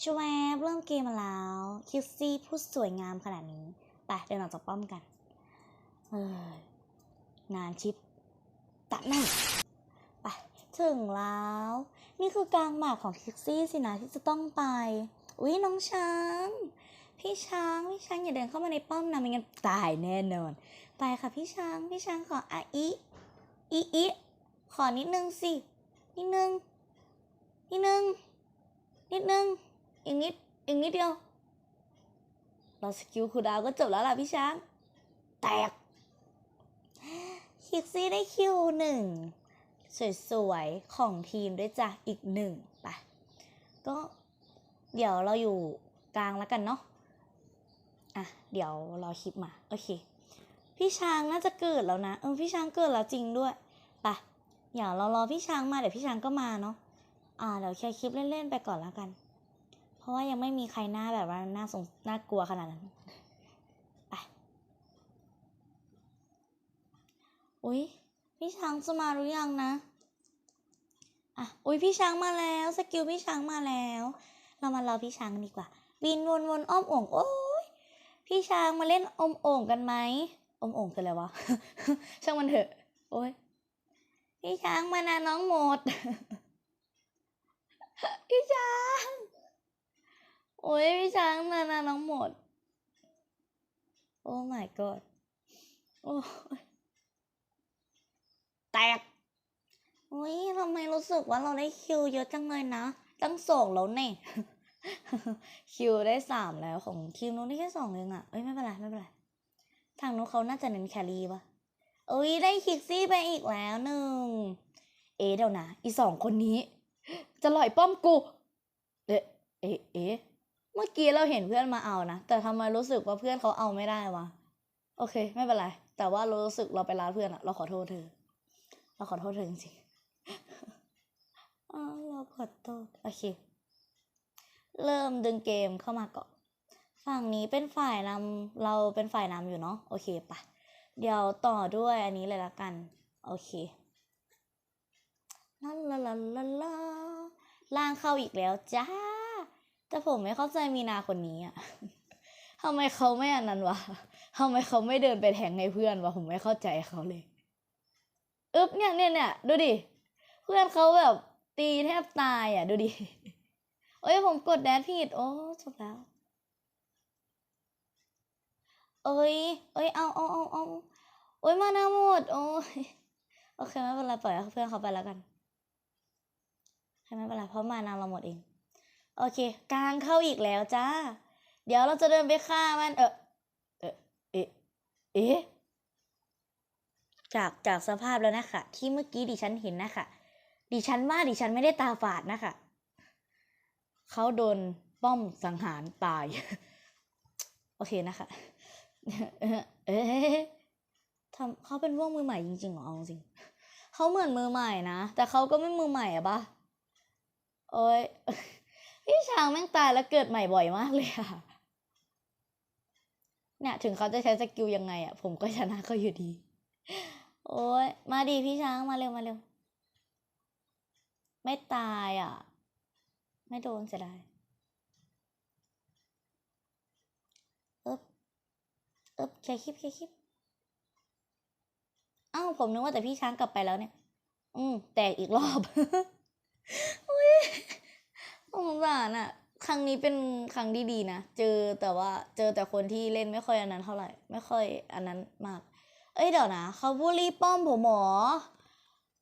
ชวบเริ่มเกมมาแล้วคิสซี่พูดสวยงามขนาดนี้ไปเดินออกจากป้อมกัน เออนานชิปตัดแม่งไปถึงแล้ว นี่คือกลางหมากของคิกซี่สินะที่จะต้องไป อุ๊ยน้องช้าง พี่ช้างพี่ช้างอย่าเดินเข้ามาในป้อมนะไม่งั้นตายแน่นอน ไปค่ะพี่ช้างพี่ช้างขออะอีอีอีขอนิดนึงสินิดนึงนิดนึงนิดนึง อีกนิดอีกนิดเดียวเราสกิลคูดาวก็จบแล้วล่ะพี่ช้าง แตกคิกซี่ได้คิวหนึ่งสวยๆ ของทีมด้วยจ้ะอีกหนึ่งไปก็เดี๋ยวเราอยู่กลางแล้วกันเนาะอะเดี๋ยวรอคลิปมา โอเค พี่ช้างน่าจะเกิดแล้วนะเออพี่ช้างเกิดแล้วจริงด้วยไปเดี๋ยวเรารอพี่ช้างมาเดี๋ยวพี่ช้างก็มาเนาะอ่าเดี๋ยวแค่คลิปเล่นๆไปก่อนแล้วกัน เพราะว่ายังไม่มีใครหน้าแบบว่าหน่าสงน่ากลัวขนาดนั้นไปอุ๊ยพี่ช้างจะมาหรือยังนะอะอุ๊ยพี่ช้างมาแล้วสกิลพี่ช้างมาแล้ว เรามารอพี่ช้างดีกว่า บินวนวนๆอ้อมโอ่งโอ้ยพี่ช้างมาเล่นอมโอ่งกันไหมอมโอ่งคืออะไรวะช่างมันเถอะ โอ้ยพี่ช้างมานะน้องหมด พี่ช้าง โอ้ยพี่ช้างนานาน้องหมด โอ้ my god โอ้แตกโอ้ยทำไมรู้สึกว่าเราได้คิวเยอะจังเลยนะตั้งสองแล้วเนี่ยคิวได้สามแล้วของทีมนู้นได้แค่สองเองอะเอ้ยไม่เป็นไรไม่เป็นไรทางนู้นเขาน่าจะเน้นแครี่ปะเอ้ยได้คิกซี่ไปอีกแล้วหนึ่งเอ๊ะเดี๋ยวนะอีสองคนนี้ จะลอยป้อมกู เอ๊ะเอ๊ะ เมื่อกี้เราเห็นเพื่อนมาเอานะ แต่ทำไมรู้สึกว่าเพื่อนเขาเอาไม่ได้วะ โอเค ไม่เป็นไร แต่ว่าเรารู้สึกเราไปร้านเพื่อนอะเราขอโทษเธอ เราขอโทษเธอจริงๆเราขอโทษ โอเค เริ่มดึงเกมเข้ามาก่อน ฝั่งนี้เป็นฝ่ายนำเราเป็นฝ่ายนำอยู่เนาะ โอเคปะเดี๋ยวต่อด้วยอันนี้เลยละกัน โอเคลาลาลาลาลาล่างเข้าอีกแล้วจ้า แต่ผมไม่เข้าใจมีนาคนนี้อะทำไมเขาไม่อันนั้นวะทำไมเขาไม่เดินไปแทงให้เพื่อนวะผมไม่เข้าใจเขาเลยอึ๊บเนี่ยเนี่ยเนี่ยดูดิ เพื่อนเขาแบบตีแทบตายอะ ดูดิเอ้ยผมกดแดนผิด โอ้จบแล้ว เอ้ย เอ้ย เอาเอาเอาเอาโอ้ยมานาหมด โอ้ย โอเคไม่เป็นไรปล่อยเพื่อนเขาไปแล้วกัน ไม่เป็นไรเพราะมานาเราหมดเอง โอเค กลางเข้าอีกแล้วจ้า เดี๋ยวเราจะเดินไปฆ่ามัน เออเออเอ๊ะเอ๊ะจากจากสภาพแล้วนะคะ ที่เมื่อกี้ดิฉันเห็นนะคะดิฉันว่าดิฉันไม่ได้ตาฝาดนะคะเขาโดนป้อมสังหารตาย โอเคนะคะเอ๊ะเอ๊ะทำเขาเป็นพวกมือใหม่จริงๆหรอเอาจริงเขาเหมือนมือใหม่นะ แต่เขาก็ไม่มือใหม่อะปะโอ้ย พี่ช้างแม่งตายแล้วเกิดใหม่บ่อยมากเลยอะเนี่ยถึงเขาจะใช้สกิลยังไงอะผมก็ชนะเขาอยู่ดี โอ้ยมาดีพี่ช้างมาเร็วมาเร็ว ไม่ตายอะไม่โดนเสียดายเอ๊บเอ๊บแค่คลิปแค่คลิปอ้าวผมนึกว่าแต่พี่ช้างกลับไปแล้วเนี่ย อืมแตกอีกรอบ อุ้ย สงสารอะครั้งนี้เป็นครั้งที่ดีนะ เจอแต่ว่าเจอแต่คนที่เล่นไม่ค่อยอันนั้นเท่าไหร่ ไม่ค่อยอันนั้นมาก เอ้ยเดี๋ยวนะเขาบูลลี่ป้อมผมหมอ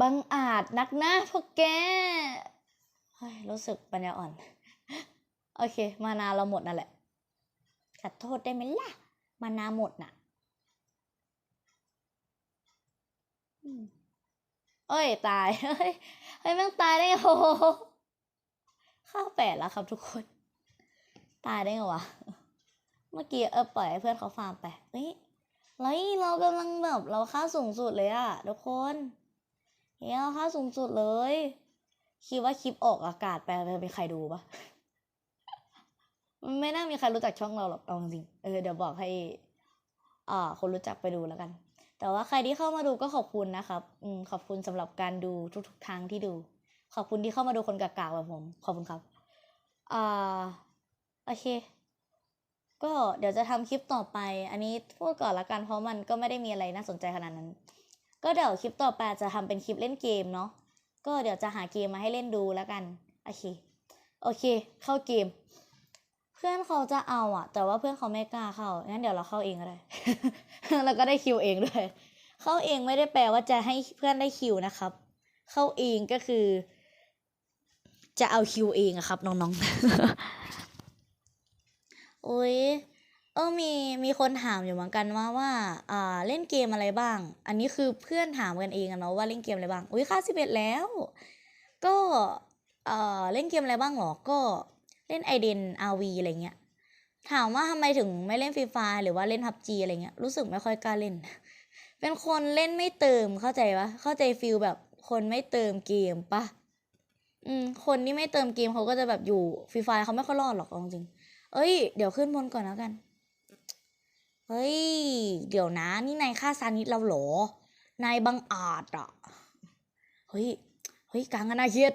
บังอาจนักนะพวกแกเฮ้ยรู้สึกปัญญาอ่อน โอเค มานาเราหมดนั่นแหละขอโทษได้ไหมล่ะ มานาหมดน่ะเอ้ย ตาย เฮ้ยเฮ้ยแม่งตายได้ไงโอ้โห ข้าวแปดแล้วครับทุกคน ตายได้ไงวะ เมื่อกี้เออปล่อยให้เพื่อนเขาฟาร์มไปเฮ้ยเฮ้ยเรากำลังแบบเราค่าสูงสุดเลยอะทุกคนเฮ้ยเราค่าสูงสุดเลย คิดว่าคลิปออกอากาศไปจะมีใครดูปะมันไม่น่ามีใครรู้จักช่องเราหรอกเอาจริงเออเดี๋ยวบอกให้อ่าคนรู้จักไปดูแล้วกัน แต่ว่าใครที่เข้ามาดูก็ขอบคุณนะครับ อืมขอบคุณสำหรับการดูทุกๆทางที่ดู ขอบคุณที่เข้ามาดูคนกากๆแบบผม ขอบคุณครับ อ่า โอเค ก็เดี๋ยวจะทำคลิปต่อไป อันนี้พูดก่อนละกันเพราะมันก็ไม่ได้มีอะไรน่าสนใจขนาดนั้น ก็เดี๋ยวคลิปต่อไปจะทำเป็นคลิปเล่นเกมเนาะ ก็เดี๋ยวจะหาเกมมาให้เล่นดูแล้วกัน โอเค โอเค เข้าเกม เพื่อนเขาจะเอาอะแต่ว่าเพื่อนเขาไม่กล้าเข้า งั้นเดี๋ยวเราเข้าเองก็ได้ แล้วก็ได้คิวเองด้วย เข้าเองไม่ได้แปลว่าจะให้เพื่อนได้คิวนะครับ เข้าเองก็คือ จะเอาคิวเองอะครับ น้องๆ โอ้ยเออมีมีคนถามอยู่เหมือนกันว่าว่าอ่าเล่นเกมอะไรบ้าง อันนี้คือเพื่อนถามกันเองอะเนาะว่าเล่นเกมอะไรบ้าง อุ้ยค่าสิบเอ็ดแล้ว ก็เอ่อเล่นเกมอะไรบ้างหรอ ก็เล่นไอเดนอาวีอะไรเงี้ย ถามว่าทำไมถึงไม่เล่นฟรีไฟหรือว่าเล่นพับจีอะไรเงี้ย รู้สึกไม่ค่อยกล้าเล่น เป็นคนเล่นไม่เติมเข้าใจปะเข้าใจฟิลแบบคนไม่เติมเกมปะ อืมคนที่ไม่เติมเกมเขาก็จะแบบอยู่ฟรีไฟเขาไม่ค่อยรอดหรอกเอาจริงเอ้ย เดี๋ยวขึ้นบนก่อนแล้วกัน เฮ้ย เดี๋ยวนะ นี่นายฆ่าซานิดเราเหรอ นายบังอาจอะ เฮ้ย เฮ้ยกลางกันาเครียด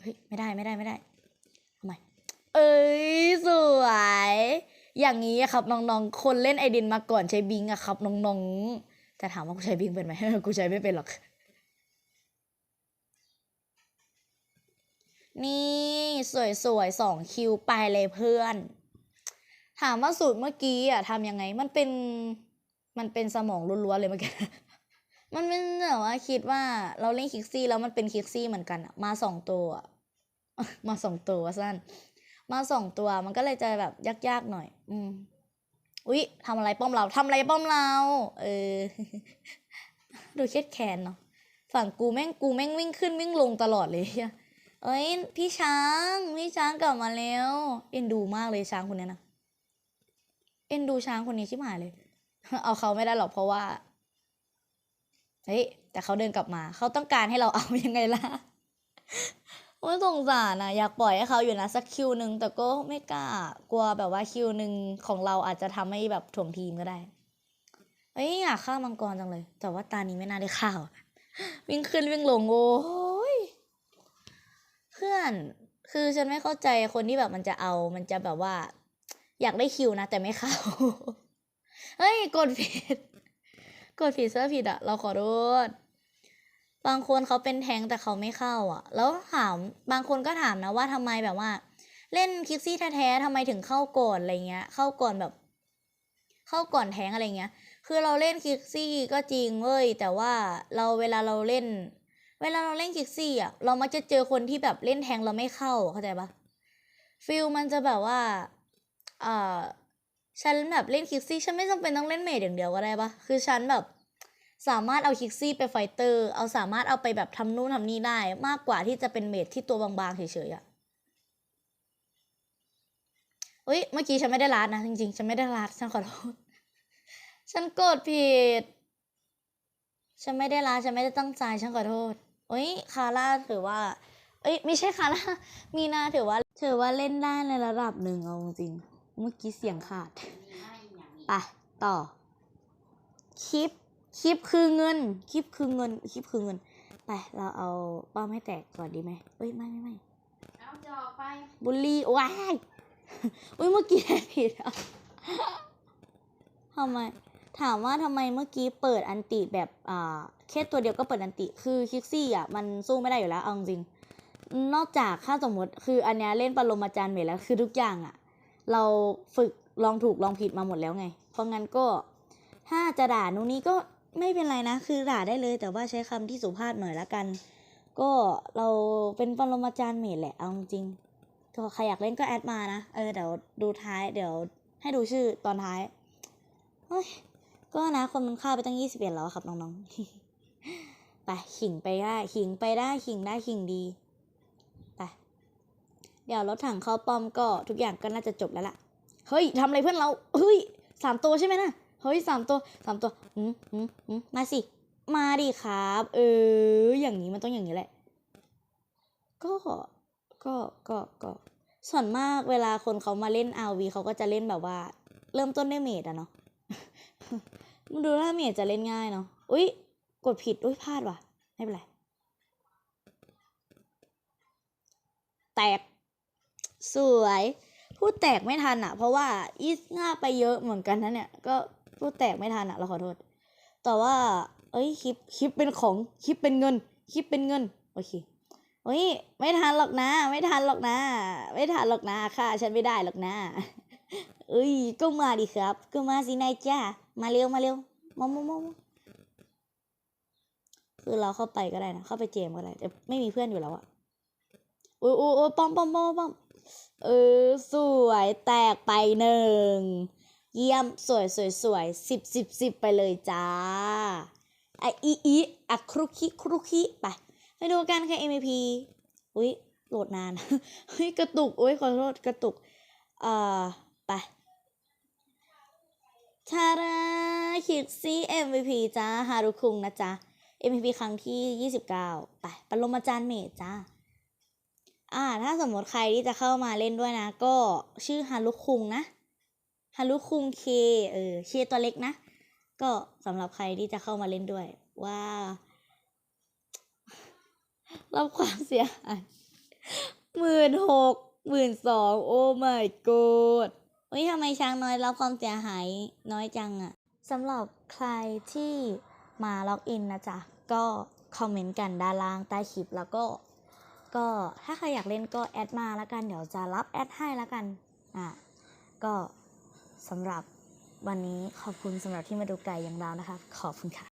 เฮ้ย ไม่ได้ไม่ได้ไม่ได้ทำไมเอ้ย สวย อย่างนี้ครับน้องๆ คนเล่นไอดินมาก่อนใช้บิงอะครับน้องๆ แต่ถามว่ากูใช้บิงเป็นไหมกูใช้ไม่เป็นหรอก นี่สวยๆสองคิวไปเลยเพื่อน ถามว่าสูตรเมื่อกี้อะทำยังไงมันเป็นมันเป็นสมองล้วนๆเลยเมื่อกี้มันเป็นแบบว่าคิดว่าเราเล่นคิกซี่แล้วมันเป็นคิกซี่เหมือนกันมาสองตัวมาสองตัวสั้น มาสองตัวมันก็เลยจะแบบยากๆหน่อย อืมอุ๊ยทำอะไรป้อมเราทำอะไรป้อมเรา เออ ดูเครียดแค้นเนาะฝั่งกูแม่งกูแม่งวิ่งขึ้นวิ่งลงตลอดเลย เอ้ยพี่ช้างพี่ช้างกลับมาแล้วเอ็นดูมากเลยช้างคนนี้นะเอ็นดูช้างคนนี้ชิบหายเลย เอาเขาไม่ได้หรอกเพราะว่าเฮ้ยแต่เขาเดินกลับมาเขาต้องการให้เราเอายังไงล่ะโอ้ยสงสารนะอยากปล่อยให้เขาอยู่นะสักคิวหนึ่งแต่ก็ไม่กล้ากลัวแบบว่าคิวหนึ่งของเราอาจจะทำให้แบบถ่วงทีมก็ได้เอ้ยอยากฆ่ามังกรจังเลย แต่ว่าตานี้ไม่น่าได้ฆ่าว วิ่งขึ้นวิ่งลงโอ้ พื่อนคือฉันไม่เข้าใจคนที่แบบมันจะเอา มันจะแบบว่า อยากได้คิวนะ แต่ไม่เข้า เฮ้ยกดผิด กดผิดเสื้อผิดอะเราขอโทษบางคนเขาเป็นแทงแต่เขาไม่เข้าอะ แล้วถามบางคนก็ถามนะว่าทำไมแบบว่า เล่นคิกซี่แท้ๆทำไมถึงเข้าก่อนอะไรเงี้ย เข้าก่อนแบบ เข้าก่อนแทงอะไรเงี้ย คือเราเล่นคิกซี่ก็จริงเว้ยแต่ว่าเราเวลาเราเล่น เวลาเราเล่นคิกซี่อะเรามักจะเจอคนที่แบบเล่นแทงเราไม่เข้าเข้าใจปะฟิลมันจะแบบว่าเอ่าฉันแบบเล่นคิกซี่ฉันไม่จำเป็นต้องเล่นเมดอย่างเดียวก็ได้ปะคือฉันแบบสามารถเอาคิกซี่ไปไฟเตอร์ เอาสามารถเอาไปแบบทำนู่นทำนี่ได้ มากกว่าที่จะเป็นเมดที่ตัวบางๆเฉยๆอะเฮ้ยเมื่อกี้ฉันไม่ได้ลาดนะจริงๆ ฉันไม่ได้ลาดฉันขอโทษ ฉันโกดผิด ฉันไม่ได้ลาดฉันไม่ได้ตั้งใจฉันขอโทษ เฮ้ยคาร่าถือว่า เอ้ยไม่ใช่คาร่ามีนาถือว่าถือว่าเล่นได้ในระดับหนึ่งเอาจริงๆเมื่อกี้เสียงขาดไปต่อคลิปคลิปคือเงินคลิปคือเงินคลิปคือเงินไปเราเอาป้อมให้แตกก่อนดีไหมเอ้ยไม่ไม่ไม่เอาจอกไปบุลลี่ว้ายอุ้ยเมื่อกี้ผิดอะทำไม ถามว่าทำไมเมื่อกี้เปิดอันติแบบอ่าแค่ตัวเดียวก็เปิดอันติ คือคิกซี่อะมันสู้ไม่ได้อยู่แล้วเอาจริง นอกจากค่าสมมติคืออันเนี้ยเล่นปรมาจารย์เมแล้วคือทุกอย่างอะ เราฝึกลองถูกลองผิดมาหมดแล้วไง เพราะงั้นก็ถ้าจะด่านู่นนี่ก็ไม่เป็นไรนะ คือด่าได้เลย แต่ว่าใช้คำที่สุภาพหน่อยละกัน ก็เราเป็นปรมาจารย์เมทแหละเอาจริงก็ใครอยากเล่นก็แอดมานะ เออเดี๋ยวดูท้าย เดี๋ยวให้ดูชื่อตอนท้ายเฮ้ย ก็นะคนมันฆ่าไปตั้งยี่สิบเอ็ดแล้วครับน้องๆ ไปขิงไปได้ขิงไปได้ขิงได้ขิงดีไปเดี๋ยวรถถังเข้าป้อมก็ทุกอย่างก็น่าจะจบแล้วล่ะ เฮ้ยทำอะไรเพื่อนเรา เฮ้ยสามตัวใช่ไหมนะเฮ้ยสามตัวสามตัวอืมอืมอืมมาสิ มาดิครับ เออ อย่างนี้มันต้องอย่างนี้แหละ ก็ ก็ก็ก็ส่วนมากเวลาคนเขามาเล่น RV เขาก็จะเล่นแบบว่า เริ่มต้นด้วยเมดอะเนาะ มันดูถ้าเมดจะเล่นง่ายเนาะ อุ๊ยกดผิด อุ๊ยพลาดว่ะ ไม่เป็นไร แตก สวย พูดแตกไม่ทันอะเพราะว่าอีสง่าไปเยอะเหมือนกันนะเนี่ย ก็พูดแตกไม่ทันอะเราขอโทษ แต่ว่า เอ้ยคลิปคลิปเป็นของคลิปเป็นเงินคลิปเป็นเงิน โอเคเฮ้ยไม่ทันหรอกนะ ไม่ทันหรอกนะ ไม่ทันหรอกนะค่ะ ฉันไม่ได้หรอกนะเอ้ยก็มาดิครับ ก็มาสินายจ้า มาเร็วมาเร็วมามามามคือเราเข้าไปก็ได้นะ เข้าไปเจมก็ได้แต่ไม่มีเพื่อนอยู่แล้วอะโอ้ยโอ้ยโอ้ยป้อมป้อมป้อมป้อมเออสวยแตกไปหนึ่ง เยี่ยมสวยสวยสวยสิบสิบสิบไปเลยจ้าไออีอีอะครุคิครุคิไปไปดูกันค่ะ MVP อุ้ยโหลดนาน เฮ้ย กระตุก อุ้ยขอโทษกระตุก เอ่อ ไป ชาราคิดซี MVP จ้าฮารุคุงนะจ๊ะ MVP ครั้งที่ 29 ไปปรมาจารย์เมจจ้าอ่า ถ้าสมมติใครที่จะเข้ามาเล่นด้วยนะ ก็ชื่อฮารุคุงนะฮารุคุงเคเออเคตัวเล็กนะ ก็สำหรับใครที่จะเข้ามาเล่นด้วย ว่ารับความเสียหายหมื่นหกหมื่นสองโอ้ my god เฮ้ยทำไมช้างน้อยรับความเสียหายน้อยจังอะสำหรับใครที่มาล็อกอินนะจ๊ะ ก็คอมเมนต์กันด้านล่างใต้คลิปแล้วก็ ก็ถ้าใครอยากเล่นก็แอดมาแล้วกัน เดี๋ยวจะรับแอดให้แล้วกัน อะ ก็สำหรับวันนี้ขอบคุณสำหรับที่มาดูไก่อย่างเรานะคะ ขอบคุณค่ะ